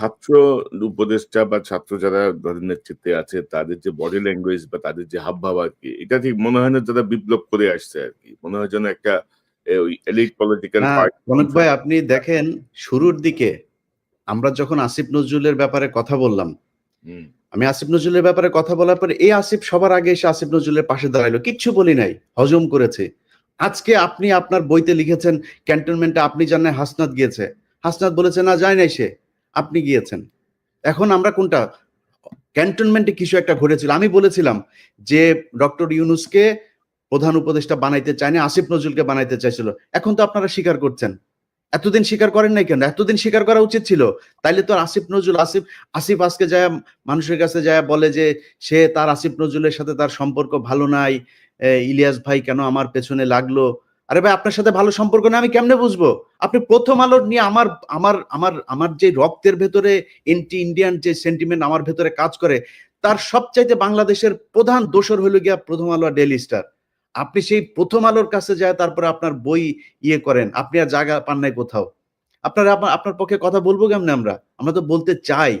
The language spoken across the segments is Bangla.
ছাত্র উপদেষ্টা বা ছাত্র যারা ধরেন নেতৃত্বে আছে তাদের যে বডি ল্যাঙ্গুয়েজ বা তাদের যে হাবভাব আর কি এটা ঠিক মনে হয় না যারা বিপ্লব করে আসছে আর কি। মনে হয় যেন একটা ওই এলিট পলিটিক্যাল কনক ভাই আপনি দেখেন শুরুর দিকে আমরা যখন আসিফ নজরুলের ব্যাপারে কথা বললাম আমি আসিফ নজরুলের ব্যাপারে কথা বলার পরে এই আসিফ সবার আগে এসে আসিফ নজরুলের পাশে দাঁড়াইলো। কিচ্ছু বলি নাই হজম করেছে। আজকে আপনি আপনার বইতে লিখেছেন ক্যান্টনমেন্টে আপনি জানেন হাসনাত গিয়েছে। হাসনাত বলেছে না যায় নাই সে। আপনি গিয়েছেন। এখন আমরা কোনটা? ক্যান্টনমেন্টে কিছু একটা ঘটেছিল। আমি বলেছিলাম যে ডক্টর ইউনুসকে প্রধান উপদেষ্টা বানাইতে চায়নি, আসিফ নজরুলকে বানাইতে চাইছিল। এখন তো আপনারা স্বীকার করছেন। এতদিন স্বীকার করেন নাই কেন? এতদিন স্বীকার করা উচিত ছিল। তাইলে তো আসিফ নজরুল, আসিফ আসিফ আজকে যায় মানুষের কাছে যায় বলে যে সে তার, আসিফ নজরুলের সাথে তার সম্পর্ক ভালো নাই। ইলিয়াস ভাই কেন আমার পেছনে লাগল? আরে ভাই, আপনার সাথে ভালো সম্পর্ক না, আমি কেমনে বুঝব? আপনি প্রথম আলো নিয়ে আমার আমার আমার আমার যে রক্তের ভেতরে এন্টি ইন্ডিয়ান যে সেন্টিমেন্ট আমার ভেতরে কাজ করে, তার সবচাইতে বাংলাদেশের প্রধান দোষর হলো গিয়া প্রথম আলো ডেলি স্টার আপনি সেই প্রথম আলোর কাছে যায়, তারপরে আপনার বই ইয়ে করেন, আপনি আর জায়গা পান নাই কোথাও। আপনার- আপনার পক্ষে কথা বলব কেমনে আমরা? আমরা তো বলতে চাই।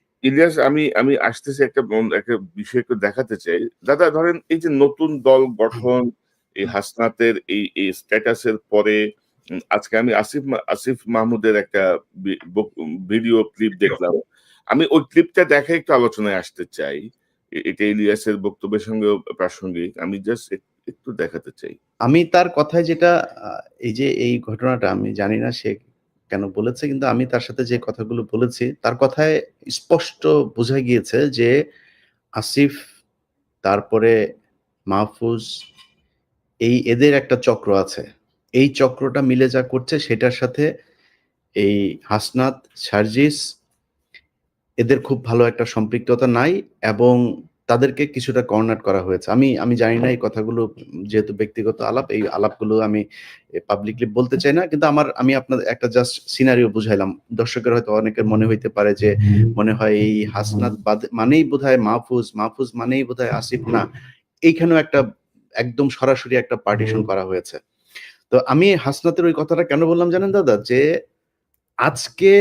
ইলিয়াস, আমি আমি আসতেছি একটা একটা বিষয় একটু দেখাতে চাই। দাদা, ধরেন এই যে নতুন দল গঠন, এই হাসনাতের এই এই স্ট্যাটাসের পরে আজকে আমি আসিফ আসিফ মাহমুদের একটা ভিডিও ক্লিপ দেখলাম। আমি ওই ক্লিপটা দেখে একটু আলোচনায় আসতে চাই। এটা ইলিয়াসের বক্তব্যের সঙ্গে প্রাসঙ্গিক। আমি জাস্ট একটু দেখাতে চাই। আমি তার কথায় যেটা এই যে এই ঘটনাটা আমি জানি না সে কেন বলেছে, কিন্তু আমি তার সাথে যে কথাগুলো বলেছি, তার কথায় স্পষ্ট বোঝা গিয়েছে যে আসিফ, তারপরে মাহফুজ, এই এদের একটা চক্র আছে। এই চক্রটা মিলে যা করছে সেটার সাথে এই হাসনাত, সার্জিস, এদের খুব ভালো একটা সম্পৃক্ততা নাই এবং তাদেরকে কিছুটা কর্নার করা হয়েছে। আমি আমি জানি না এই কথাগুলো যেহেতু ব্যক্তিগত আলাপ এই আলাপগুলো আমি পাবলিকলি বলতে চাই না। কিন্তু আমার আমি আপনাদের একটা জাস্ট সিনারিও বুঝাইলাম। দর্শকের হয়তো অনেকের মনে হইতে পারে যে মনে হয় এই হাসনাত বাদ মানেই বোধহয় মাহফুজ মাহফুজ মানেই বোধহয় আসিফ না। এইখানেও একটা একদম সরাসরি একটা পার্টিশন করা হয়েছে। তো আমি হাসনাতের ওই কথাটা কেন বললাম জানেন দাদা? যে আজকে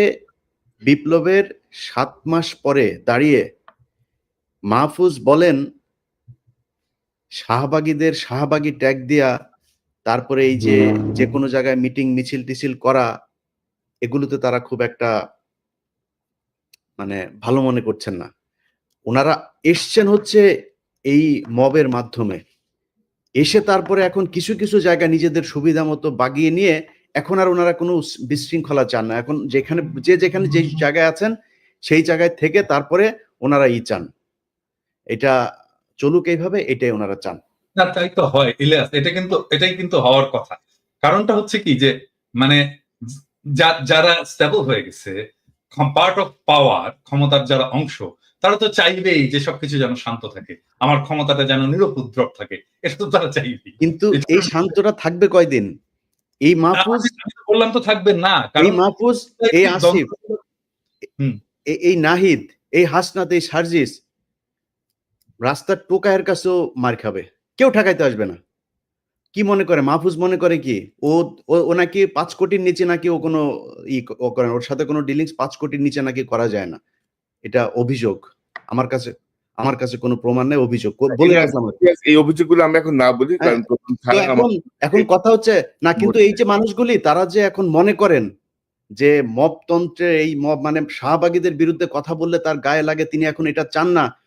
বিপ্লবের সাত মাস পরে দাঁড়িয়ে মাহফুজ বলেন, শাহবাগীদের শাহবাগী ট্যাগ দিয়া তারপরে এই যে যে কোনো জায়গায় মিটিং, মিছিল, টিছিল করা, এগুলোতে তারা খুব একটা মানে ভালো মনে করছেন না। ওনারা এসছেন হচ্ছে এই মবের মাধ্যমে। এসে তারপরে এখন কিছু কিছু জায়গা নিজেদের সুবিধা মতো বাগিয়ে নিয়ে এখন আর ওনারা কোনো বিশৃঙ্খলা চান না। এখন যেখানে, যে যেখানে যে জায়গায় আছেন সেই জায়গায় থেকে তারপরে ওনারা ই চান। এটা চলুক এইভাবে এটাই ওনারা চান। না তাই তো হয় ইলিয়াস এটা কিন্তু এটাই কিন্তু হওয়ার কথা। কারণটা হচ্ছে কি যে মানে যারা স্টেবল হয়ে গেছে পার্ট অফ পাওয়ার ক্ষমতার যারা অংশ তারা তো চাইবেই যে সবকিছু যেন শান্ত থাকে। আমার ক্ষমতাটা যেন নিরুপদ্রব থাকে এটা তো তারা চাইবেই। কিন্তু এই শান্তটা থাকবে কয়দিন? এই মাহফুজ বললাম তো থাকবে না এই মাহফুজ এই আসিফ এই নাহিদ এই হাসনাত এই সার্জিস রাস্তার টোকায়ের কাছেও মার খাবে। কেউ ঠেকাইতে আসবে না। কি মনে করে? মাহফুজ মনে করে কি? ও ও- নাকি পাঁচ কোটির নিচে নাকি ও কোনো ই ও করে ওর সাথে কোনো ডিলিংস পাঁচ কোটির নিচে নাকি করা যায় না। এটা অভিযোগ। আমার কাছে আমার কাছে কোনো প্রমাণ নেই অভিযোগ। বলে রাখলাম এই অভিযোগগুলো আমরা এখন না বলি কারণ তো থানা এখন এখন কথা হচ্ছে না কিন্তু এই যে মানুষগুলি তারা যে এখন মনে করেন যে মবতন্ত্রের এই মব মানে শাহবাগীদের বিরুদ্ধে কথা বললে তার গায়ে লাগে তিনি এখন এটা চান না।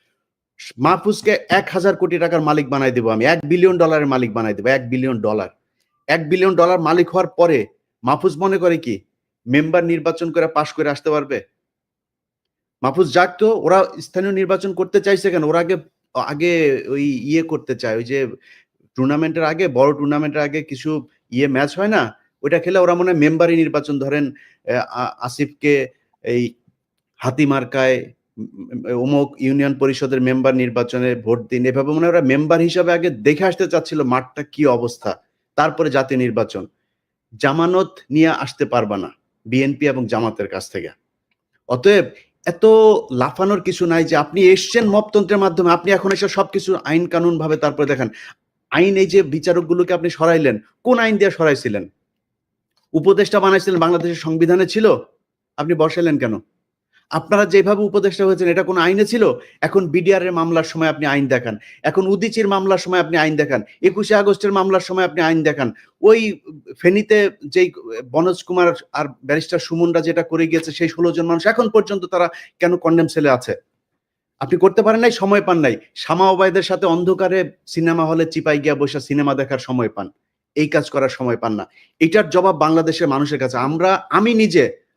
মাহফুজকে এক হাজার কোটি টাকার মালিক বানাই দেবো আমি। এক বিলিয়ন ডলারের মালিক বানাই দেবো, এক বিলিয়ন ডলার এক বিলিয়ন ডলার মালিক হওয়ার পরে মাহফুজ মনে করে কি, মেম্বার নির্বাচন করে পাশ করে আসতে পারবে? মাহফুজ তো, ওরা স্থানীয় নির্বাচন করতে চাইছে কেন? ওরা আগে আগে ওই ইয়ে করতে চায়, ওই যে টুর্নামেন্টের আগে, বড় টুর্নামেন্টের আগে কিছু ইয়ে ম্যাচ হয় না? ওইটা খেলে ওরা মনে হয় মেম্বারই নির্বাচন ধরেন আসিফকে এই হাতি মার্কায় অমুক ইউনিয়ন পরিষদের মেম্বার নির্বাচনে ভোট দিন। এভাবে মনে ওরা মেম্বার হিসাবে আগে দেখে আসতে চাচ্ছিল মাঠটা কি অবস্থা, তারপরে জাতীয় নির্বাচন। জামানত নিয়ে আসতে পারবা না বিএনপি এবং জামাতের কাছ থেকে। অতএব এত লাফানোর কিছু নাই যে আপনি এসছেন মপতন্ত্রের মাধ্যমে, আপনি এখন এসে সবকিছু আইন কানুন ভাবে তারপরে দেখেন। আইন এই যে বিচারকগুলোকে আপনি সরাইলেন, কোন আইন দিয়ে সরাইছিলেন? উপদেষ্টা বানাইছিলেন, বাংলাদেশের সংবিধানে ছিল। আপনি বসাইলেন কেন? আপনারা যেভাবে উপদেষ্টা হয়েছেন, এটা কোন আইনে ছিল? এখন বিডিআর এর মামলার সময় আপনি আইন দেখান। এখন উদিচির মামলার সময় আপনি আইন দেখান। একুশে আগস্টের মামলার সময় আপনি আইন দেখান। ওই ফেনীতে যেই বনজ কুমার আর ব্যারিস্টার সুমনরা যেটা করে গিয়েছে, সেই ষোলো জন মানুষ এখন পর্যন্ত তারা কেন কন্ডেম সেলে আছে? আপনি করতে পারেন নাই, সময় পান নাই। শামা ওবায়দের সাথে অন্ধকারে সিনেমা হলে চিপাই গিয়া বসে সিনেমা দেখার সময় পান। এই কাজ করার সময় পান না। এটার জবাব বাংলাদেশের মানুষের কাছে। আমরা, আমি নিজে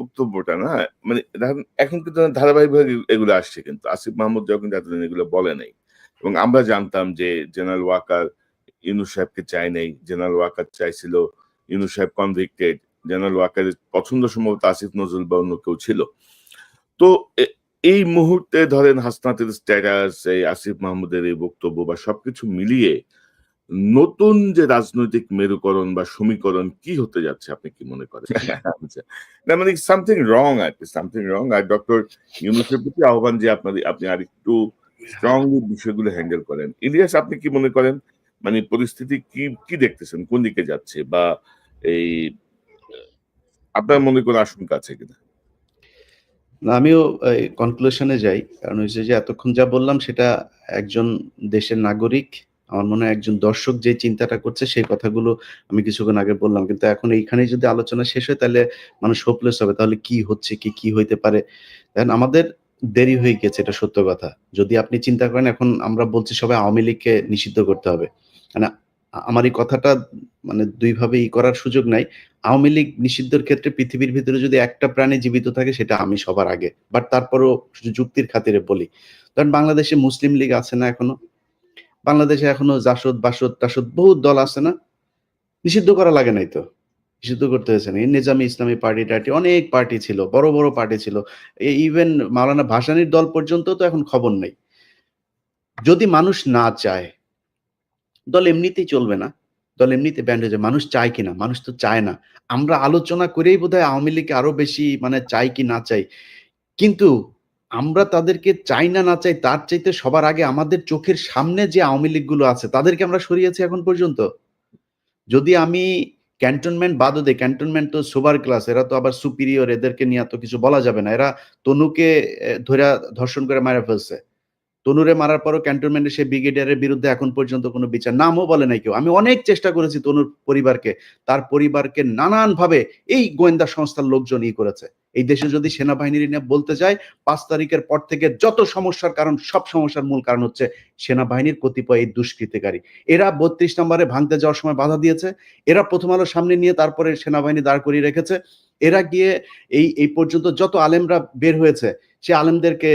বক্তব্যটা না মানে এখন কিন্তু ধারাবাহিকভাবে এগুলো আসছে কিন্তু। আসিফ মাহমুদ যখন এতদিন এগুলো বলে নাই এবং আমরা জানতাম যে জেনারেল ওয়াকার ইউনুস সাহেবকে চাই নাই, জেনারেল ওয়াকার চাইছিল ইউনুস সাহেব কনভিক্টেড জেনারেল ওয়াকারের পছন্দ সম্ভবত আসিফ নজরুল বা অন্য কেউ ছিল। তো এই মুহূর্তে ধরেন হাসনাতের স্ট্যাটাস এই আসিফ মাহমুদের এই বক্তব্য বা সবকিছু মিলিয়ে নতুন যে রাজনৈতিক মেরুকরণ বা সমীকরণ কি হতে যাচ্ছে আপনি কি মনে করেন। না মানে সামথিং রং আর কি সামথিং রং আর ডক্টর ইউনুসের প্রতি আহ্বান যে আপনাদের আপনি আর একটু স্ট্রংলি বিষয়গুলো হ্যান্ডেল করেন। ইলিয়াস আপনি কি মনে করেন? মানে পরিস্থিতি কি কি দেখতেছেন? কোন দিকে যাচ্ছে? বা এই আপনার মনে কোনো আশঙ্কা আছে কিনা? না, আমিও কনক্লুশনে যাই। কারণ হচ্ছে যে এতক্ষণ যা বললাম সেটা একজন দেশের নাগরিক আমার মনে হয় একজন দর্শক যে চিন্তাটা করছে, সেই কথাগুলো আমি কিছুক্ষণ আগে বললাম। কিন্তু এখন এইখানে যদি আলোচনা শেষ হয়, তাহলে মানুষ হোপলেস হবে। তাহলে কি হচ্ছে, কি কি হইতে পারে? দেখেন আমাদের দেরি হয়ে গেছে, এটা সত্য কথা। যদি আপনি চিন্তা করেন, এখন আমরা বলছি সবাই আওয়ামী লীগকে নিষিদ্ধ করতে হবে। মানে আমার এই কথাটা মানে দুইভাবে ই করার সুযোগ নাই। আওয়ামী লীগ নিষিদ্ধের ক্ষেত্রে পৃথিবীর ভিতরে যদি একটা প্রাণী জীবিত থাকে, সেটা আমি সবার আগে। বাট তারপরও যুক্তির খাতিরে বলি। কারণ বাংলাদেশে মুসলিম লীগ আছে না এখনও? বাংলাদেশে এখনও জাসদ, বাসদ, টাসদ বহুত দল আছে না? নিষিদ্ধ করা লাগে নাই তো। নিষিদ্ধ করতে হয়েছে না। নিজামী ইসলামী পার্টি টার্টি অনেক পার্টি ছিল, বড় বড় পার্টি ছিল। ইভেন মাওলানা ভাসানির দল পর্যন্ত তো এখন খবর নেই। যদি মানুষ না চায়, দল এমনিতেই চলবে না। দল এমনিতে ব্যান্ড হয়ে যায় মানুষ চায় কিনা মানুষ তো চায় না। আমরা আলোচনা করেই বোধহয় আওয়ামী লীগ আরও বেশি মানে চাই কি না চাই। কিন্তু আমরা তাদেরকে চাই না না চাই, তার চাইতে সবার আগে আমাদের চোখের সামনে যে আওয়ামী লীগগুলো আছে, তাদেরকে আমরা সরিয়েছি এখন পর্যন্ত। যদি আমি ক্যান্টনমেন্ট বাদও দেয় ক্যান্টনমেন্ট তো সুপার ক্লাস, এরা তো আবার সুপিরিয়র এদেরকে নিয়ে তো কিছু বলা যাবে না। এরা তনুকে ধরে ধর্ষণ করে মারা ফেলছে। তনুরে মারার পরও ক্যান্টনমেন্টে সেই ব্রিগেডিয়ারের বিরুদ্ধে এখন পর্যন্ত কোনো বিচার নামও বলে নাই কেউ। আমি অনেক চেষ্টা করেছি তনুর পরিবারকে, তার পরিবারকে নানানভাবে এই গোয়েন্দা সংস্থার লোকজন ই করেছে। এই দেশে যদি সেনাবাহিনীর নিয়ে বলতে যায়, পাঁচ তারিখের পর থেকে যত সমস্যার কারণ, সব সমস্যার মূল কারণ হচ্ছে সেনাবাহিনীর কতিপয় এই দুষ্কৃতিকারী। এরা বত্রিশ নম্বরে ভাঙতে যাওয়ার সময় বাধা দিয়েছে। এরা প্রথম আলো সামনে নিয়ে তারপরে সেনাবাহিনী দাঁড় করিয়ে রেখেছে। এরা গিয়ে এই এই পর্যন্ত যত আলেমরা বের হয়েছে, সে আলেমদেরকে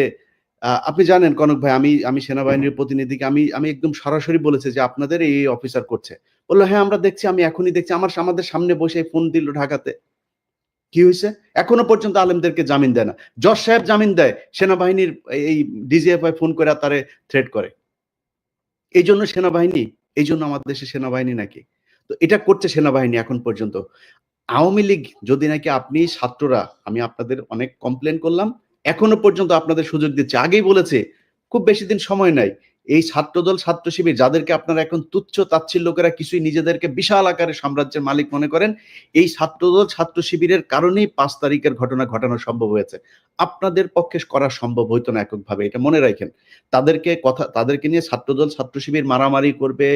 আপনি জানেন কনক ভাই, আমি আমি সেনাবাহিনীর প্রতিনিধিকে, আমি আমি একদম সরাসরি বলেছি যে আপনাদের এই অফিসার করছে। বলল হ্যাঁ আমরা দেখছি, আমি এখনই দেখছি। আমার, আমাদের সামনে বসে ফোন দিল ঢাকাতে। কি হয়েছে? এখনও পর্যন্ত আলেমদেরকে জামিন দেয় না। জজ সাহেব জামিন দেয়, সেনাবাহিনীর এই ডিজিএফআই ফোন করে তারে থ্রেট করে। এই জন্য সেনাবাহিনী এই জন্য আমাদের দেশে সেনাবাহিনী নাকি? তো এটা করছে সেনাবাহিনী এখন পর্যন্ত। আওয়ামী লীগ যদি নাকি আপনি ছাত্ররা, আমি আপনাদের অনেক কমপ্লেন করলাম, এখনও পর্যন্ত আপনাদের সুযোগ দিচ্ছে। আগেই বলেছে, খুব বেশি দিন সময় নাই। এই ছাত্রদল ছাত্র শিবির যাদেরকে আপনারা এখন তুচ্ছ তাচ্ছিল্য লোকেরা কিছুই নিজেদেরকে বিশাল আকারে সাম্রাজ্যের মালিক মনে করেন, এই ছাত্রদল ছাত্র শিবিরের কারণেই পাঁচ তারিখের ঘটনা ঘটানো সম্ভব হয়েছে। আপনাদের পক্ষে করা সম্ভব হইতো না এককভাবে, এটা মনে রাখেন। তাদেরকে কথা, তাদেরকে নিয়ে ছাত্রদল ছাত্র শিবির মারামারি করবে,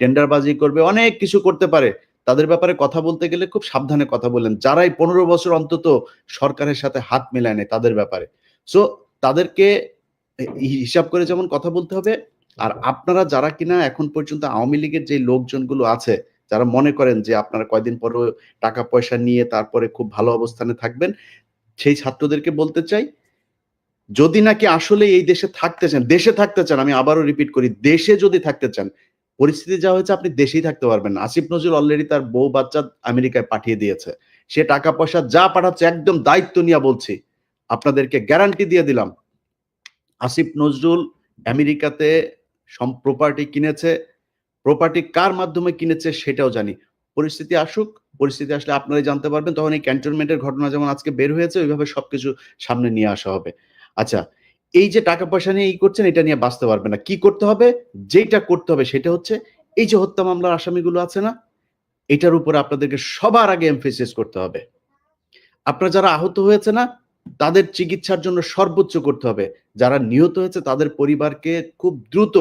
টেন্ডারবাজি করবে, অনেক কিছু করতে পারে। তাদের ব্যাপারে কথা বলতে গেলে খুব সাবধানে কথা বলেন। যারাই পনেরো বছর অন্তত সরকারের সাথে হাত মেলায় নেয় তাদের ব্যাপারে। সো তাদেরকে হিসাব করে যেমন কথা বলতে হবে আর আপনারা যারা কিনা এখন পর্যন্ত আওয়ামী লীগের যে লোকজনগুলো আছে, যারা মনে করেন যে আপনারা কয়দিন পরে টাকা পয়সা নিয়ে তারপরে খুব ভালো অবস্থানে থাকবেন, সেই ছাত্রদেরকে বলতে চাই, যদি নাকি আসলে এই দেশে থাকতে চান, দেশে থাকতে চান, আমি আবারও রিপিট করি, দেশে যদি থাকতে চান, পরিস্থিতি যা হয়েছে আপনি দেশেই থাকতে পারবেন আসিফ নজরুল অলরেডি তার বউ বাচ্চা আমেরিকায় পাঠিয়ে দিয়েছে। সে টাকা পয়সা যা পাঠাচ্ছে, একদম দায়িত্ব নিয়ে বলছি, আপনাদেরকে গ্যারান্টি দিয়ে দিলাম, আসিফ নজরুল আমেরিকাতে সম প্রপার্টি কিনেছে প্রপার্টি কার মাধ্যমে কিনেছে সেটাও জানি। পরিস্থিতি আসুক, পরিস্থিতি আসলে আপনারাই জানতে পারবেন, তখন এই ক্যান্টনমেন্টের ঘটনা যেমন আজকে বের হয়েছে, ওইভাবে সবকিছু সামনে নিয়ে আসা হবে। আচ্ছা এই যে টাকা পয়সা নিয়ে ই করছেন, এটা নিয়ে বাঁচতে পারবে না। কি করতে হবে? যেটা করতে হবে সেটা হচ্ছে, এই যে হত্যা মামলার আসামিগুলো আছে না, এটার উপরে আপনাদেরকে সবার আগে এমফেসিস করতে হবে। আপনারা যারা আহত হয়েছে না তাদের চিকিৎসার জন্য সর্বোচ্চ করতে হবে। যারা নিহত হয়েছে, তাদের পরিবারকে খুব দ্রুত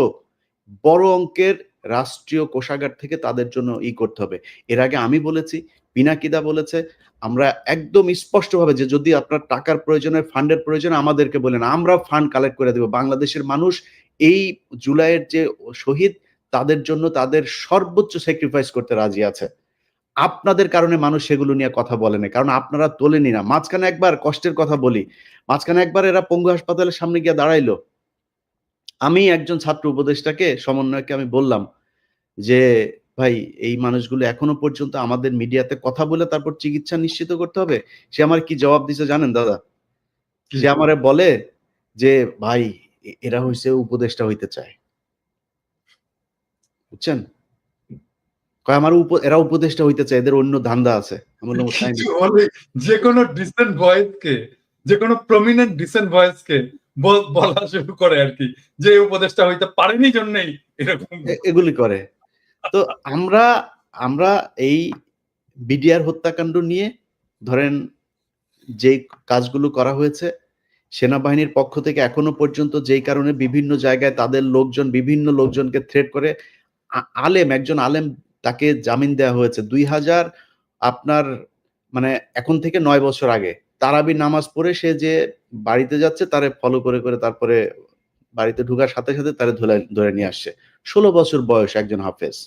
বড় অঙ্কের রাষ্ট্রীয় কোষাগার থেকে তাদের জন্য ই করতে হবে। এর আগে আমি বলেছি পিনাকিদা বলেছে, আমরা একদম স্পষ্টভাবে যে যদি আপনার টাকার প্রয়োজনে, ফান্ডের প্রয়োজনে আমাদেরকে বলেন, আমরা ফান্ড কালেক্ট করে দেবো। বাংলাদেশের মানুষ এই জুলাইয়ের যে শহীদ, তাদের জন্য তাদের সর্বোচ্চ স্যাক্রিফাইস করতে রাজি আছে। আপনাদের কারণে মানুষ সেগুলো নিয়ে কথা বলে না কারণ আপনারা তোলেনি না মাঝখানে একবার কষ্টের কথা বলি মাঝখানে একবার এরা পঙ্গু হাসপাতালের সামনে গিয়ে দাঁড়াইলো। আমি একজন ছাত্র উপদেষ্টাকে সমন্বয়কে আমি বললাম যে ভাই এই মানুষগুলো এখনও পর্যন্ত আমাদের মিডিয়াতে কথা বলে তারপর চিকিৎসা নিশ্চিত করতে হবে? সে আমার কি জবাব দিছে জানেন দাদা? সে আমারে বলে যে ভাই এরা হইছে উপদেষ্টা হইতে চায়। বুঝছেন? কয় আমার এরা উপদেষ্টা হইতে চায় এদের অন্য ধান্দা আছে। যে কোনো ডিসেন্ট ভয়েস কে যে কোনো প্রমিনেন্ট ডিসেন্ট ভয়েস কে বলা শুরু করে আর কি। যে হইতে পারেনি জন্যই এরকম। এগুলি করে। তো আমরা আমরা এই বিডিআর হত্যাকাণ্ড নিয়ে ধরেন যে কাজগুলো করা হয়েছে সেনাবাহিনীর পক্ষ থেকে এখনও পর্যন্ত যেই কারণে বিভিন্ন জায়গায় তাদের লোকজন বিভিন্ন লোকজনকে থ্রেট করে আলেম একজন আলেম তাকে জামিন দেওয়া হয়েছে। দুই হাজার আপনার মানে এখন থেকে নয় বছর আগে। তারাবি নামাজ পড়ে সে যে বাড়িতে যাচ্ছে, তারে ফলো করে করে তারপরে বাড়িতে ঢুকার সাথে সাথে তারে ধরে নিয়ে আসছে। ষোলো বছর বয়স একজন হাফেজ।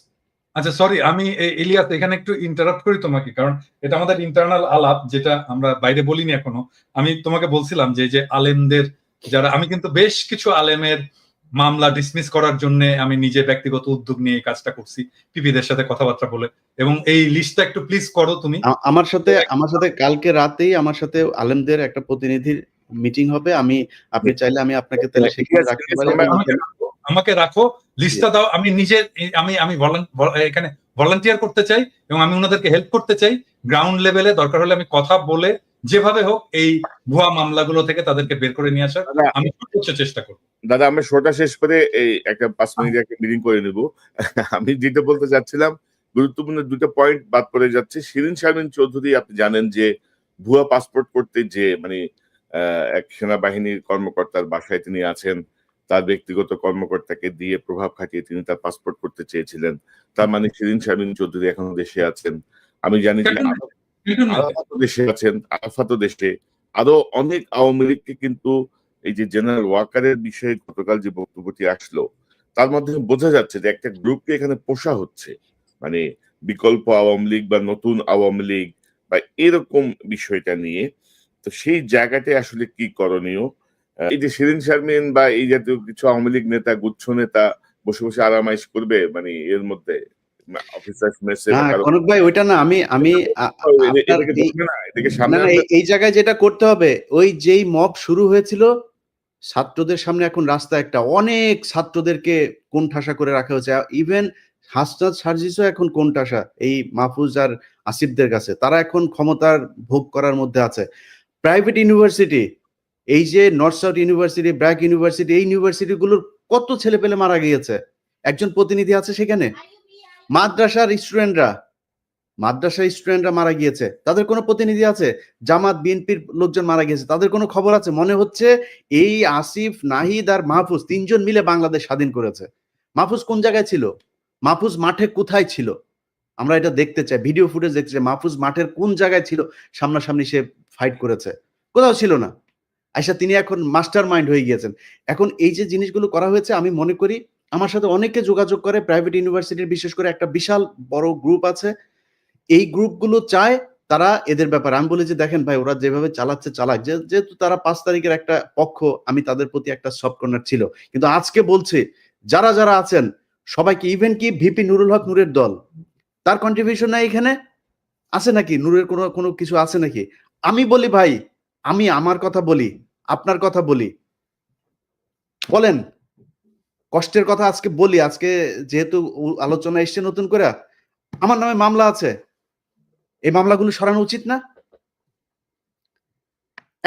আচ্ছা সরি আমি ইলিয়াস, এখানে একটু ইন্টারাপ্ট করি তোমাকে, কারণ এটা আমাদের ইন্টারনাল আলাপ, যেটা আমরা বাইরে বলিনি এখনও। আমি তোমাকে বলছিলাম যে যে আলেমদের যারা, আমি কিন্তু বেশ কিছু আলেমের মামলা ডিসমিস করার জন্য আমি নিজে ব্যক্তিগত উদ্যোগ নিয়ে কাজটা করছি পিপিদের সাথে কথাবার্তা বলে। এবং এই লিস্টটা একটু প্লিজ করো তুমি। আমার সাথে আমার সাথে কালকে রাতেই আমার সাথে আলেমদের একটা প্রতিনিধির মিটিং হবে। আমি আপনি চাইলে আমি আপনাকে তাহলে সেখানে রাখতে পারি। আমাকে রাখো, লিস্টটা দাও। আমি নিজে আমি আমি এখানে ভলান্টিয়ার করতে চাই এবং আমি ওনাদেরকে হেল্প করতে চাই। গ্রাউন্ড লেভেলে দরকার হলে আমি কথা বলে যেভাবে হোক এই ভুয়া মামলাগুলো থেকে তাদেরকে বের করে নিয়ে আসার আমি সর্বোচ্চ চেষ্টা করব। দাদা আমরা শোটা শেষ করে এই একটা পাঁচ মিনিট একটা মিটিং করে নেব। আমি যেটা বলতে চাচ্ছিলাম গুরুত্বপূর্ণ দুটো পয়েন্ট বাদ পড়ে যাচ্ছে। শিরিন শারমিন চৌধুরী আপনি জানেন যে ভুয়া পাসপোর্ট করতে যে মানে আহ, এক সেনাবাহিনীর কর্মকর্তার বাসায় তিনি আছেন তার ব্যক্তিগত কর্মকর্তাকে দিয়ে প্রভাব খাটিয়ে তিনি তার পাসপোর্ট করতে চেয়েছিলেন। তার মানে শিরিন শারমিন চৌধুরী এখনও দেশে আছেন। আমি জানি যে দেশে আছেন দেশে। আরও অনেক আওয়ামী লীগকে কিন্তু এই যে জেনারেল ওয়াকারের বিষয়ে গতকাল যে বক্তব্যটি আসলো, তার মাধ্যমে বোঝা যাচ্ছে যে একটা গ্রুপকে এখানে পোষা হচ্ছে। মানে বিকল্প আওয়ামী লীগ বা নতুন আওয়ামী লীগ বা এরকম বিষয়টা নিয়ে। তো সেই জায়গাটায় আসলে কি করণীয়? এই যে শিরিন শারমিন বা এই জাতীয় কিছু আওয়ামী লীগ নেতা, গুচ্ছ নেতা বসে বসে আরামাইশ করবে মানে এর মধ্যে? কনক ভাই ওইটা না আমি আমি এই- জায়গায় যেটা করতে হবে ওই যেই মব শুরু হয়েছিল ছাত্রদের সামনে এখন রাস্তা একটা অনেক ছাত্রদেরকে কোন ঠাসা করে রাখা হয়েছে ইভেন হাসনাত সার্জিসও এখন কোন ঠাসা এই মাহফুজ আর আসিফদের কাছে তারা এখন ক্ষমতার ভোগ করার মধ্যে আছে। প্রাইভেট ইউনিভার্সিটি এই যে North South University BRAC University এই ইউনিভার্সিটি গুলোর কত ছেলে পেলে মারা গিয়েছে? একজন প্রতিনিধি আছে সেখানে? মাদ্রাসার স্টুডেন্টরা মাদ্রাসার স্টুডেন্টরা মারা গিয়েছে। তাদের কোনো প্রতিনিধি আছে? জামাত, বিএনপির লোকজন মারা গিয়েছে। তাদের কোনো খবর আছে? মনে হচ্ছে এই আসিফ, নাহিদ আর মাহফুজ তিনজন মিলে বাংলাদেশ স্বাধীন করেছে। মাহফুজ কোন জায়গায় ছিল? মাহফুজ মাঠে কোথায় ছিল? আমরা এটা দেখতে চাই, ভিডিও ফুটেজ দেখতে চাই, মাহফুজ মাঠের কোন জায়গায় ছিল? সামনাসামনি সে ফাইট করেছে। কোথাও ছিল না। আইসা তিনি এখন মাস্টার মাইন্ড হয়ে গিয়েছেন। এখন এই যে জিনিসগুলো করা হয়েছে, আমি মনে করি আমার সাথে অনেকে যোগাযোগ করে প্রাইভেট ইউনিভার্সিটির বিশেষ করে একটা বিশাল বড় গ্রুপ আছে। এই গ্রুপগুলো চায় তারা এদের ব্যাপারে। আমি বলি যে, দেখেন ভাই, ওরা যেভাবে চালাচ্ছে, চালাক। যেহেতু তারা পাঁচ তারিখের একটা পক্ষ, আমি তাদের প্রতি একটা সফট কর্নার ছিল। কিন্তু আজকে বলছে, যারা যারা আছেন, সবাইকে ইভেন কি ভিপি নুরুল হক নূরের দল, তার কন্ট্রিবিউশন নাই এখানে? আছে নাকি? নূরের কোনো কোনো কিছু আছে নাকি? আমি বলি ভাই, আমি আমার কথা বলি, আপনার কথা বলি। বলেন কষ্টের কথা আজকে বলি, আজকে যেহেতু আলোচনা এসছে নতুন করে, আমার নামে মামলা আছে। এই মামলাগুলো সরানো উচিত না।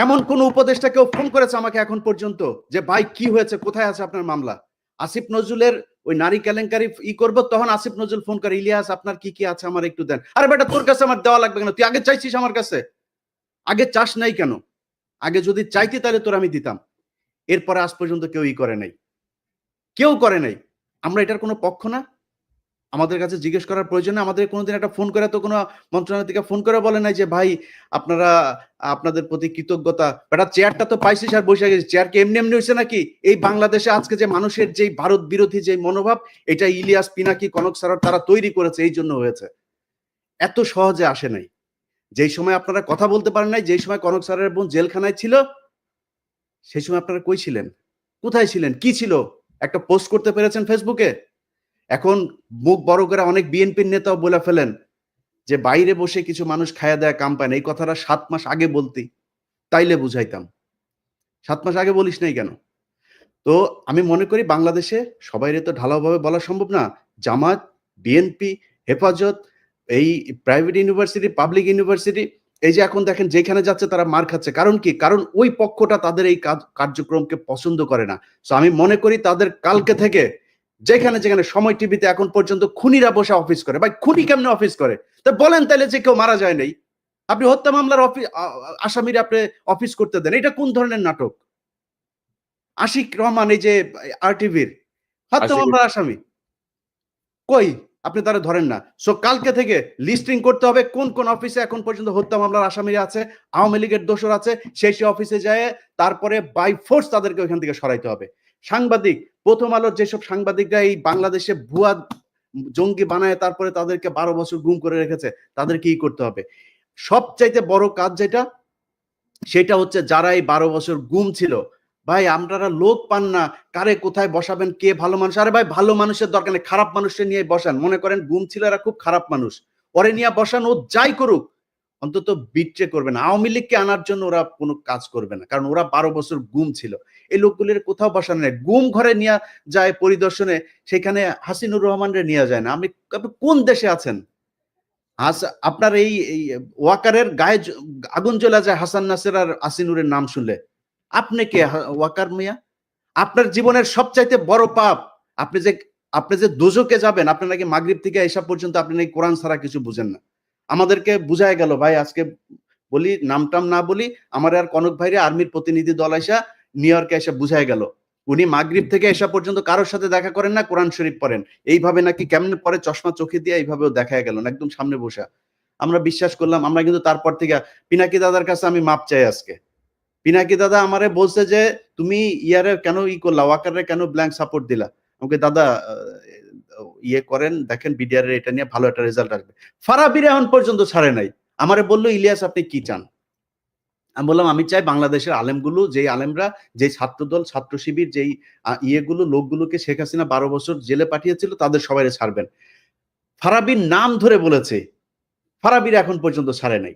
এমন কোন উপদেষ্টা কেউ ফোন করেছে আমাকে এখন পর্যন্ত যে, ভাই, কি হয়েছে? কোথায় আছে আপনার মামলা? আসিফ নজরুলের ওই নারী কেলেঙ্কারি ই করব, তখন আসিফ নজরুল ফোন করে, ইলিয়াস, আপনার কি কি আছে আমার একটু দেন। আরে বেটা, তোর কাছে আমার দেওয়া লাগবে কেন? তুই আগে চাইছিস আমার কাছে? আগে চাস নাই কেন? আগে যদি চাইতি তাহলে তোর আমি দিতাম। এরপরে আজ পর্যন্ত কেউ ই করে নাই। কেউ করে নাই। আমরা এটার কোনো পক্ষ না। আমাদের কাছে জিজ্ঞেস করার প্রয়োজন। আমাদের কোনোদিন একটা ফোন করে তো কোনো মন্ত্রণালয় থেকে ফোন করে বলে নাই যে, ভাই, আপনারা, আপনাদের প্রতি কৃতজ্ঞতা। বেটা, চেয়ারটা তো পাইছিস আর বসে গেছে চেয়ার কি এমনি এমনি হয়েছে নাকি? এই বাংলাদেশে আজকে যে মানুষের যে ভারত বিরোধী যে মনোভাব, এটা ইলিয়াস পিনাকি, কনক সারর তারা তৈরি করেছে, এই জন্য হয়েছে। এত সহজে আসে নাই। যেই সময় আপনারা কথা বলতে পারেন নাই, যেই সময় কনক সারের বোন জেলখানায় ছিল, সেই সময় আপনারা কই ছিলেন? কোথায় ছিলেন? কি ছিল? একটা পোস্ট করতে পেরেছেন ফেসবুকে? এখন মুখ বড় করে অনেক বিএনপির নেতাও বলে ফেলেন যে বাইরে বসে কিছু মানুষ খায়া দেয় কাম পায় না। এই কথাটা সাত মাস আগে বলতি, তাইলে বুঝাইতাম। সাত মাস আগে বলিস নাই কেন? তো আমি মনে করি বাংলাদেশে সবাইরে তো ঢালাওভাবে বলা সম্ভব না। জামাত, বিএনপি, হেফাজত, এই প্রাইভেট ইউনিভার্সিটি পাবলিক ইউনিভার্সিটি এই যে এখন দেখেন যেখানে যাচ্ছে তারা মার খাচ্ছে। কারণ কি? কারণ ওই পক্ষটা তাদের এই কাজ- কার্যক্রমকে পছন্দ করে না। তো আমি মনে করি তাদের কালকে থেকে যেখানে যেখানে সময় টিভিতে এখন পর্যন্ত খুনিরা বসে অফিস করে। ভাই খুনি কেমনে অফিস করে? তা বলেন তাহলে যে কেউ মারা যায় নাই। আপনি হত্যা মামলার অফিস আসামিরা আপনি অফিস করতে দেন। এটা কোন ধরনের নাটক? আশিক রহমান এই যে আর টিভির হত্যা মামলার আসামি। কই? আপনি তারা ধরেন না। সো কালকে থেকে লিস্টিং করতে হবে কোন কোন অফিসে এখন পর্যন্ত হত্যা মামলার আসামিরা আছে, আওয়ামী লীগের দোষর আছে, সেই সেই অফিসে যায়, তারপরে বাই ফোর্স তাদেরকে ওইখান থেকে সরাইতে হবে। সাংবাদিক, প্রথম আলোর যেসব সাংবাদিকরা এই বাংলাদেশে ভুয়া জঙ্গি বানায়, তারপরে তাদেরকে বারো বছর গুম করে রেখেছে, তাদেরকে কি করতে হবে। সবচাইতে বড় কাজ যেটা, সেটা হচ্ছে যারা এই বারো বছর গুম ছিল ভাই আপনারা লোক পান না। কারে কোথায় বসাবেন, কে ভালো মানুষ? আরে ভাই, ভালো মানুষের দরকার নেই। খারাপ মানুষের নিয়ে বসান। মনে করেন গুম ছিল এরা খুব খারাপ মানুষ। ওরে নিয়ে বসান, ও যাই করুক। অন্তত বিট্রে করবে না আওয়ামী লীগকে আনার জন্য ওরা কোনো কাজ করবে না। কারণ ওরা বারো বছর গুম ছিল। এই লোকগুলির কোথাও বসানো নেই। গুম ঘরে নিয়ে যায় পরিদর্শনে, সেখানে হাসিনুর রহমানরে নিয়ে যায় না। আমি কোন দেশে আছেন? আপনার এই ওয়াকারের গায়ে আগুন জ্বলা যায় হাসান নাসের আর আসিনুরের নাম শুনলে। আপনি কে হা- ওয়াকার মিয়া? আপনার জীবনের সবচাইতে বড় পাপ, আপনি যে আপনি যে দোজকে যাবেন আপনি নাকি মাগরিব থেকে এসা পর্যন্ত আপনি নাকি কোরআন ছাড়া কিছু বুঝেন না। আমাদেরকে বুঝায় গেল, ভাই, আজকে বলি, নামটাম না বলি, আমার আর কনক ভাইরে আর্মির প্রতিনিধি দল আইসা নিউ ইয়র্কে এসে বুঝায় গেল। উনি মাগরিব থেকে এসা পর্যন্ত কারোর সাথে দেখা করেন না, কোরআন শরীফ পড়েন। এইভাবে নাকি কেমন পরে চশমা চোখে দিয়ে এইভাবেও দেখা গেল না একদম সামনে বসা। আমরা বিশ্বাস করলাম, আমরা কিন্তু তারপর থেকে, পিনাকি দাদার কাছে আমি মাপ চাই আজকে। পিনাকি দাদা আমারে বলছে যে, তুমি ইয়ারে কেন ই করলা? ওয়াকারে কেন ব্ল্যাঙ্ক সাপোর্ট দিলা? আমাকে দাদা ইয়ে করেন, দেখেন বিডিআর এটা নিয়ে ভালো একটা রেজাল্ট আসবে। ফারাবির এখন পর্যন্ত ছাড়ে নাই। আমারে বলল, ইলিয়াস, আপনি কি চান? আমি বললাম, আমি চাই বাংলাদেশের আলেমগুলো, যেই আলেমরা যেই ছাত্রদল, ছাত্র শিবির, যেই ইয়েগুলো, লোকগুলোকে শেখ হাসিনা বারো বছর জেলে পাঠিয়েছিল, তাদের সবাই ছাড়বেন। ফারাবির নাম ধরে বলেছে। ফারাবির এখন পর্যন্ত ছাড়ে নাই।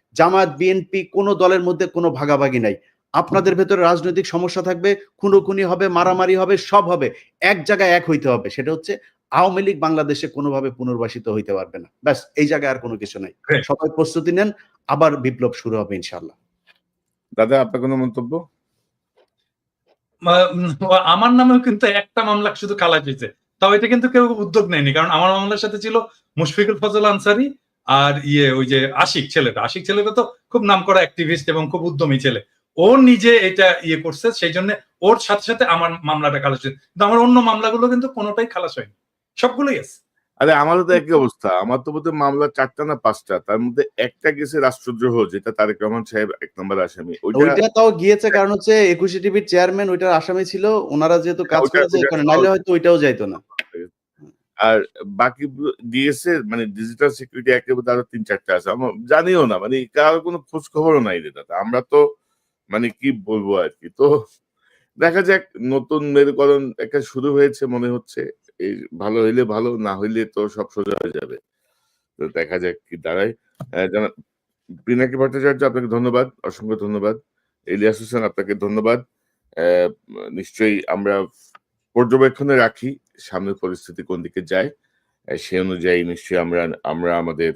জামাত বিএনপি কোনো দলের মধ্যে কোনো ভাগাভাগি নাই। আপনাদের ভেতরে রাজনৈতিক সমস্যা থাকবে খুনোখুনি হবে মারামারি হবে সব হবে। এক জায়গায় এক হইতে হবে সেটা হচ্ছে আওয়ামী লীগ বাংলাদেশে কোনোভাবে পুনর্বাসিত হইতে পারবে না। ব্যাস এই জায়গায় আর কোনো কিছু নাই। সবাই প্রস্তুতি নেন আবার বিপ্লব শুরু হবে ইনশাল্লাহ দাদা আপনার কোনো মন্তব্য? আমার নামেও কিন্তু একটা মামলা শুধু কালা হয়েছে তাও এটা কিন্তু কেউ উদ্যোগ নেয়নি কারণ আমার মামলার সাথে ছিল মুশফিকুল ফজল আনসারি আর ইয়ে ওই যে আশিক ছেলেটা আশিক ছেলেটা তো খুব নাম করা অ্যাক্টিভিস্ট এবং খুব উদ্যমী ছেলে। ও নিজে এটা ইয়ে করছে সেই জন্য ওর সাথে সাথে আমার মামলাটা খালাস হয়েছে। কিন্তু আমার অন্য মামলাগুলো কিন্তু কোনোটাই খালাস হয়নি। সবগুলোই আছে। আরে আমারও তো একই অবস্থা। আমার তো বোধহয় মামলা চারটা না পাঁচটা। তার মধ্যে একটা গেছে রাষ্ট্রদ্রোহ যেটা তারেক রহমান সাহেব এক নম্বর আসামি। ওইটা তাও গিয়েছে কারণ হচ্ছে একুশে টিভির চেয়ারম্যান ওইটার আসামি ছিল। ওনারা যেহেতু কাজ করেছে এখানে হয়তো ওইটাও যাইতো না। আর বাকি ডিএসএ মানে ডিজিটাল সিকিউরিটি একেবারে আরও তিন চারটা আছে। আমার জানিও না মানে কারও কোনো খোঁজ খবরও নাই রে দাদা। আমরা তো মানে কি বলব আর কি? তো দেখা যাক, নতুন মেরুকরণ একটা শুরু হয়েছে মনে হচ্ছে। এই ভালো হইলে ভালো, না হইলে তো সব সোজা হয়ে যাবে। তো দেখা যাক কি দাঁড়ায়। জানা- পিনাকি ভট্টাচার্য, আপনাকে ধন্যবাদ, অসংখ্য ধন্যবাদ। ইলিয়াস হোসেন, আপনাকে ধন্যবাদ। নিশ্চয়ই আমরা পর্যবেক্ষণে রাখি সামনের পরিস্থিতি কোন দিকে যায় সে অনুযায়ী নিশ্চয়ই আমরা আমরা আমাদের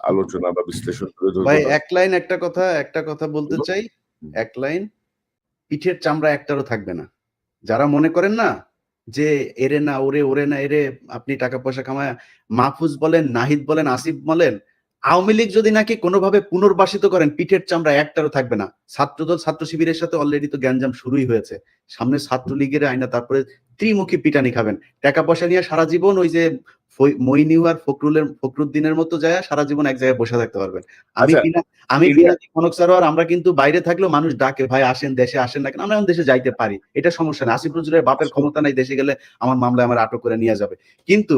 আলোচনা বা বিশ্লেষণ করে ধরবো ভাই এক লাইন একটা কথা একটা কথা বলতে চাই। এক লাইন পিঠের চামড়া একটারও থাকবে না। যারা মনে করেন না যে এরে না ওরে ওরে না এরে আপনি টাকা পয়সা কামায় মাহফুজ বলেন নাহিদ বলেন আসিফ বলেন আওয়ামী লীগ যদি নাকি কোনোভাবে পুনর্বাসিত করেন পিঠের চামড়া একটারও থাকবে না। ছাত্রদল ছাত্র শিবিরের সাথে অলরেডি তো গ্যাঞ্জাম শুরুই হয়েছে। সামনে ছাত্রলীগের আইনা তারপরে ত্রিমুখী পিটানি খাবেন। টাকা পয়সা নিয়ে সারা জীবন ওই যে মইনিউ আর ফখরুলের ফখরুদ্দিনের মতো যায় সারা জীবন এক জায়গায় বসে থাকতে পারবেন। আমি আচ্ছা, আমি কনক সারোয়ার আমরা কিন্তু বাইরে থাকলেও মানুষ ডাকে ভাই আসেন দেশে আসেন না কেন? আমরা দেশে যাইতে পারি। এটা সমস্যা না। আসিফ নজরুলের বাপের ক্ষমতা নাই দেশে গেলে আমার মামলায় আমার আটক করে নিয়ে যাবে। কিন্তু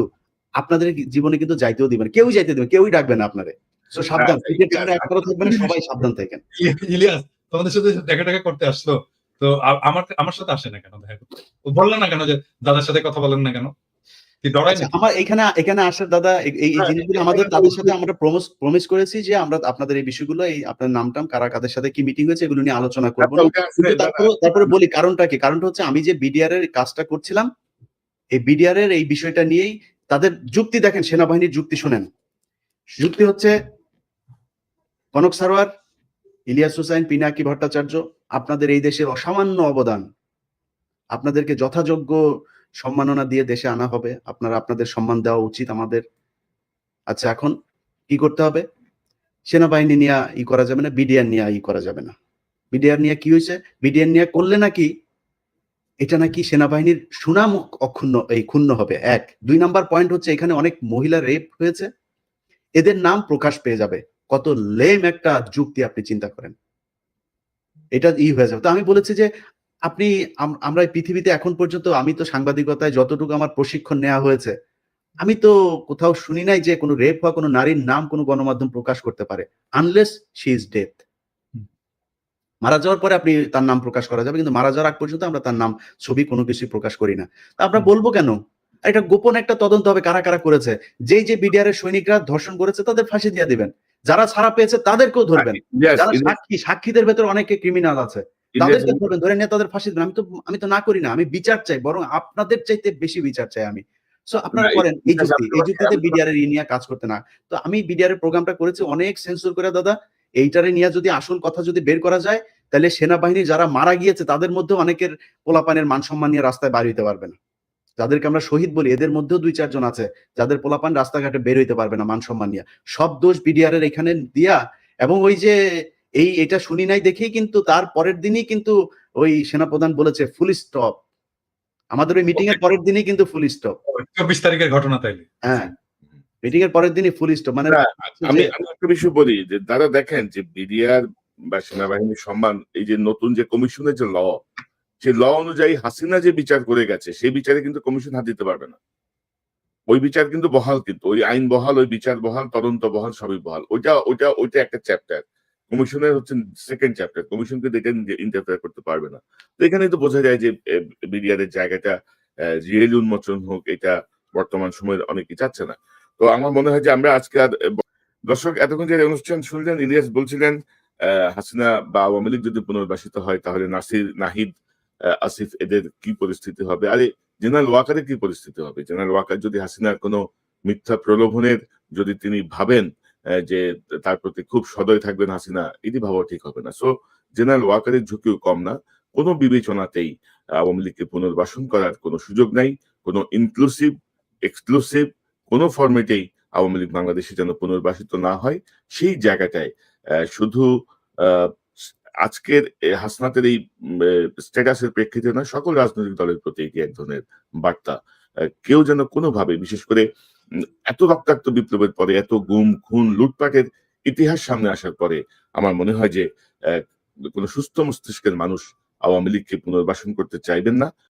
আপনাদের জীবনে কিন্তু যাইতেও দিবেন। কেউই যাইতে দিবেন কেউই ডাকবে না আপনারে। তো সাবধান হ্যাঁ, পিঠের চামড়া একবারও থাকবে না সবাই সাবধান থাকেন। ইলিয়াস তোমাদের সাথে দেখা টাকা করতে আসলো। তো আমার আমার সাথে আসে না কেন? দেখা করতে বললেন না কেন যে দাদার সাথে কথা বলেন না কেন? আচ্ছা, আমার এখানে এখানে আসার দাদা এই হ্যাঁ, জিনিসগুলো আমাদের তাদের সাথে আমরা প্রমিস প্রমিস করেছি যে আমরা আপনাদের এই বিষয়গুলো এই আপনার নামটাম কারা কাদের সাথে কি মিটিং হয়েছে এগুলো নিয়ে আলোচনা করব। তারপরে বলি কারণটা কি? কারণটা হচ্ছে আমি যে বিডিআর এর কাজটা করছিলাম এই বিডিআর এর এই বিষয়টা নিয়েই তাদের যুক্তি দেখেন, সেনাবাহিনীর যুক্তি শুনেন। যুক্তি হচ্ছে, কনক সারোয়ার, ইলিয়াস হুসাইন, পিনাকি ভট্টাচার্য, আপনাদের এই দেশের অসামান্য অবদান। আপনাদেরকে যথাযোগ্য সম্মাননা দিয়ে দেশে আনা হবে। আপনারা আপনাদের সম্মান দেওয়া উচিত আমাদের। আচ্ছা এখন কি করতে হবে? সেনাবাহিনী নিয়ে ই করা যাবে না, বিডিআর নিয়ে ই করা যাবে না। বিডিআর নিয়ে কি হয়েছে? বিডিআর নিয়ে করলে নাকি এটা নাকি সেনাবাহিনীর সুনাম অক্ষুণ্ণ, এই ক্ষুণ্ণ হবে। এক। দুই নাম্বার পয়েন্ট হচ্ছে এখানে অনেক মহিলা রেপ হয়েছে। এদের নাম প্রকাশ পেয়ে যাবে। কত লেম একটা যুক্তি আপনি চিন্তা করেন। এটা ই হয়ে যাবে। তো আমি বলেছি যে, আপনি, আম- আমরা পৃথিবীতে এখন পর্যন্ত আমি তো সাংবাদিকতায় যতটুকু আমার প্রশিক্ষণ নেওয়া হয়েছে, আমি তো কোথাও শুনি নাই যে কোনো রেপ হওয়া কোনো নারীর নাম কোনো গণমাধ্যম প্রকাশ করতে পারে আনলেস শি ইজ ডেথ। মারা যাওয়ার পরে আপনি তার নাম প্রকাশ করা যাবে কিন্তু মারা যাওয়ার আগ পর্যন্ত আমরা তার নাম ছবি কোনো কিছুই প্রকাশ করি না। তা আমরা বলব কেন? এটা গোপন একটা তদন্ত হবে কারা কারা করেছে। যেই যে বিডিআর এর সৈনিকরা ধর্ষণ করেছে তাদের ফাঁসি দিয়ে দিবেন। যারা ছাড়া পেয়েছে তাদেরকেও ধরবেন। যারা সাক্ষী সাক্ষীদের ভেতরে অনেকে ক্রিমিনাল আছে। তাদেরকে ধরবেন ধরে নিয়ে তাদের ফাঁসি দেবেন। আমি তো আমি তো না করি না আমি বিচার চাই বরং আপনাদের চাইতে বেশি বিচার চাই আমি। সো আপনারা করেন এই যুক্তি এই যুক্তিতে বিডিআর এর নিয়ে কাজ করতে না। তো আমি বিডিআর এর প্রোগ্রামটা করেছি অনেক সেন্সর করে দাদা। এইটারে নিয়ে যদি আসল কথা যদি বের করা যায় তাহলে সেনাবাহিনী যারা মারা গিয়েছে তাদের মধ্যে অনেকের পোলাপানের মান সম্মান নিয়ে রাস্তায় বার হইতে পারবে না। যাদেরকে আমরা শহীদ বলি এদের মধ্যেও দুই চারজন আছে যাদের পোলাপান রাস্তাঘাটে বের হইতে পারবে না মান সম্মান নিয়ে। সব দোষ বিডিআর এর এখানে দিয়া এবং ওই যে এই এটা শুনি নাই দেখেই কিন্তু তার পরের দিনই কিন্তু ওই সেনাপ্রধান বলেছে ফুল স্টপ আমাদের ওই মিটিং এর পরের দিনই কিন্তু ফুল স্টপ চব্বিশ তারিখের ঘটনা তাইলে। হ্যাঁ। মিটিং এর পরের দিনই ফুল স্টপ মানে আমি আমি একটা বিষয় বলি যে দাদা দেখেন যে বিডিআর বা সেনাবাহিনীর সম্মান এই যে নতুন যে কমিশনের যে ল সেই ল অনুযায়ী হাসিনা যে বিচার করে গেছে সেই বিচারে কিন্তু কমিশন হাত দিতে পারবে না। ওই বিচার কিন্তু বহাল কিন্তু ওই আইন বহাল ওই বিচার বহাল তদন্ত বহাল সবই বহাল। ওইটা ওইটা ওইটা একটা চ্যাপ্টার কমিশনের হচ্ছে সেকেন্ড চ্যাপ্টার কমিশন কিন্তু এটা ইন্টারফেয়ার করতে পারবে না। তো এখানেই তো বোঝা যায় যে বিডিআরের জায়গাটা রিয়েলি উন্মোচন হোক এটা বর্তমান সময়ের অনেকে চাচ্ছে না। তো আমার মনে হয় যে আমরা আজকে আর দর্শক, এতক্ষণ যে অনুষ্ঠান শুনলেন, ইলিয়াস বলছিলেন হাসিনা বা আওয়ামী লীগ যদি পুনর্বাসিত হয়, তাহলে নাসির, নাহিদ আসিফ এদের কি পরিস্থিতি হবে? আরে, জেনারেল ওয়াকারের কি পরিস্থিতি হবে? জেনারেল ওয়াকার যদি হাসিনার কোনো মিথ্যা প্রলোভনের যদি তিনি ভাবেন যে তার প্রতি খুব সদয় থাকবেন হাসিনা, এটি ভাবা ঠিক হবে না। সো জেনারেল ওয়াকারের ঝুঁকিও কম না। কোনো বিবেচনাতেই আওয়ামী লীগকে পুনর্বাসন করার কোনো সুযোগ নাই, কোনো ইনক্লুসিভ এক্সক্লুসিভ কোনো ফরম্যাটেই আওয়ামী লীগ বাংলাদেশে যেন পুনর্বাসিত না হয়, সেই জায়গাটায় শুধু আজকের হাসনাতের এই স্ট্যাটাসের প্রেক্ষিতে নয়, সকল রাজনৈতিক দলের প্রতি এটি এক ধরনের বার্তা। কেউ যেন কোনোভাবে, বিশেষ করে এত রক্তাক্ত বিপ্লবের পরে, এত গুম, খুন, লুটপাটের ইতিহাস সামনে আসার পরে, আমার মনে হয় যে কোনো সুস্থ মস্তিষ্কের মানুষ আওয়ামী লীগকে পুনর্বাসন করতে চাইবেন না।